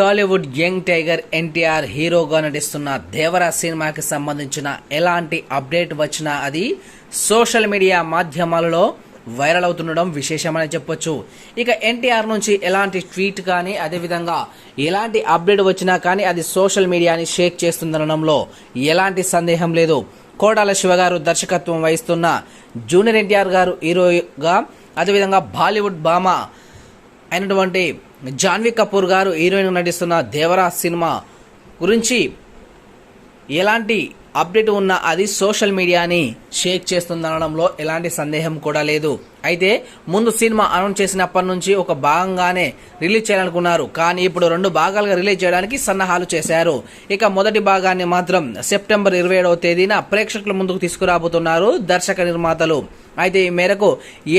Tollywood young tiger NTR హీరోగా నటిస్తున్న దేవరా సినిమాకి సంబంధించిన ఎలాంటి అప్డేట్ వచ్చినా అది సోషల్ మీడియా మాధ్యమాలలో వైరల్ అవుతుండడం విశేషమని చెప్పొచ్చు. ఇక ఎన్టీఆర్ నుంచి ఎలాంటి ట్వీట్ కానీ అదేవిధంగా ఎలాంటి అప్డేట్ వచ్చినా కానీ అది సోషల్ మీడియాని షేక్ చేస్తుందనడంలో ఎలాంటి సందేహం లేదు. కోడాల శివ గారు దర్శకత్వం వహిస్తున్న జూనియర్ ఎన్టీఆర్ గారు హీరోగా అదేవిధంగా బాలీవుడ్ భామ అయినటువంటి జాన్వీ కపూర్ గారు హీరోయిన్ నటిస్తున్న దేవరా సినిమా గురించి ఎలాంటి అప్డేట్ ఉన్న అది సోషల్ మీడియాని షేక్ చేస్తుందనడంలో ఎలాంటి సందేహం కూడా లేదు. అయితే ముందు సినిమా అనౌన్స్ చేసినప్పటి నుంచి ఒక భాగంగానే రిలీజ్ చేయాలనుకున్నారు. కానీ ఇప్పుడు రెండు భాగాలుగా రిలీజ్ చేయడానికి సన్నాహాలు చేశారు. ఇక మొదటి భాగాన్ని మాత్రం సెప్టెంబర్ ఇరవై ఏడవ తేదీన ప్రేక్షకుల ముందుకు తీసుకురాబోతున్నారు దర్శక నిర్మాతలు. అయితే ఈ మేరకు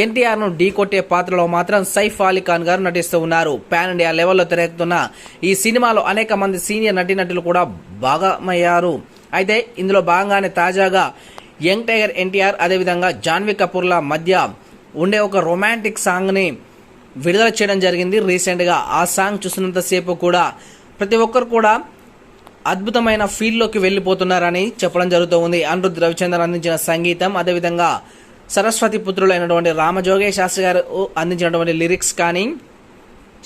ఎన్టీఆర్ను ఢీకొట్టే పాత్రలో మాత్రం సైఫ్ అలీ ఖాన్ గారు నటిస్తూ ఉన్నారు. పాన్ ఇండియా లెవెల్లో తెరకెక్కుతున్న ఈ సినిమాలో అనేక మంది సీనియర్ నటీనటులు కూడా భాగమయ్యారు. అయితే ఇందులో భాగంగానే తాజాగా యంగ్ టైగర్ ఎన్టీఆర్ అదేవిధంగా జాన్వీ కపూర్ల మధ్య ఉండే ఒక రొమాంటిక్ సాంగ్ని విడుదల చేయడం జరిగింది. రీసెంట్గా ఆ సాంగ్ చూసినంతసేపు కూడా ప్రతి ఒక్కరు కూడా అద్భుతమైన ఫీల్డ్లోకి వెళ్ళిపోతున్నారని చెప్పడం జరుగుతూ ఉంది అనిరుద్ రవిచంద్రన్ అందించిన సంగీతం అదేవిధంగా సరస్వతి పుత్రులైనటువంటి రామజోగే శాస్త్రి గారు అందించినటువంటి లిరిక్స్ కానీ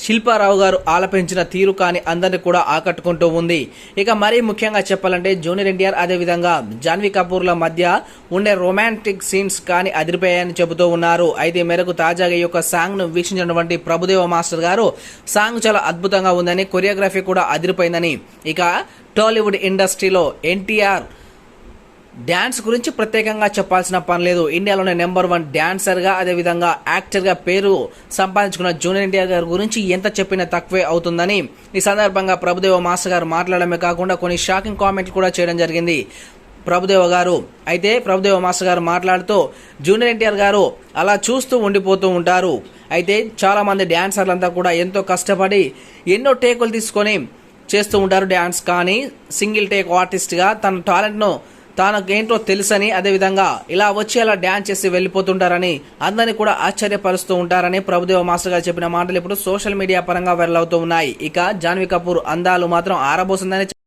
శిల్పారావు గారు ఆలపించిన తీరు కానీ అందరిని కూడా ఆకట్టుకుంటూ ఉంది. ఇక మరీ ముఖ్యంగా చెప్పాలంటే జూనియర్ ఎన్టీఆర్ అదేవిధంగా జాన్వీ కపూర్ల మధ్య ఉండే రొమాంటిక్ సీన్స్ కానీ అదిరిపోయాయని చెబుతూ ఉన్నారు. అయితే మేరకు తాజాగా ఈ యొక్క సాంగ్ను వీక్షించినటువంటి ప్రభుదేవ మాస్టర్ గారు సాంగ్ చాలా అద్భుతంగా ఉందని కొరియోగ్రఫీ కూడా అదిరిపోయిందని. ఇక టాలీవుడ్ ఇండస్ట్రీలో ఎన్టీఆర్ డ్యాన్స్ గురించి ప్రత్యేకంగా చెప్పాల్సిన పని లేదు. ఇండియాలోనే నెంబర్ వన్ డ్యాన్సర్గా అదేవిధంగా యాక్టర్గా పేరు సంపాదించుకున్న జూనియర్ ఎన్టీఆర్ గారి గురించి ఎంత చెప్పినా తక్కువే అవుతుందని ఈ సందర్భంగా ప్రభుదేవ మాస్టర్ గారు మాట్లాడమే కాకుండా కొన్ని షాకింగ్ కామెంట్లు కూడా చేయడం జరిగింది. ప్రభుదేవ గారు అయితే ప్రభుదేవ మాస్టర్ గారు మాట్లాడుతూ జూనియర్ ఎన్టీఆర్ గారు అలా చూస్తూ ఉండిపోతూ ఉంటారు. అయితే చాలామంది డ్యాన్సర్లంతా కూడా ఎంతో కష్టపడి ఎన్నో టేకులు తీసుకొని చేస్తూ ఉంటారు డ్యాన్స్ కానీ సింగిల్ టేక్ ఆర్టిస్ట్గా తన టాలెంట్ను తనకేంటో తెలుసని అదేవిధంగా ఇలా వచ్చి అలా డ్యాన్స్ చేసి వెళ్ళిపోతుంటారని అందరినీ కూడా ఆశ్చర్యపరుస్తూ ఉంటారని ప్రభుదేవ మాస్టర్ గారు చెప్పిన మాటలు ఇప్పుడు సోషల్ మీడియా పరంగా వైరల్ అవుతూ ఉన్నాయి. ఇక జాన్వీ కపూర్ అందాలు మాత్రం ఆరబోసిందని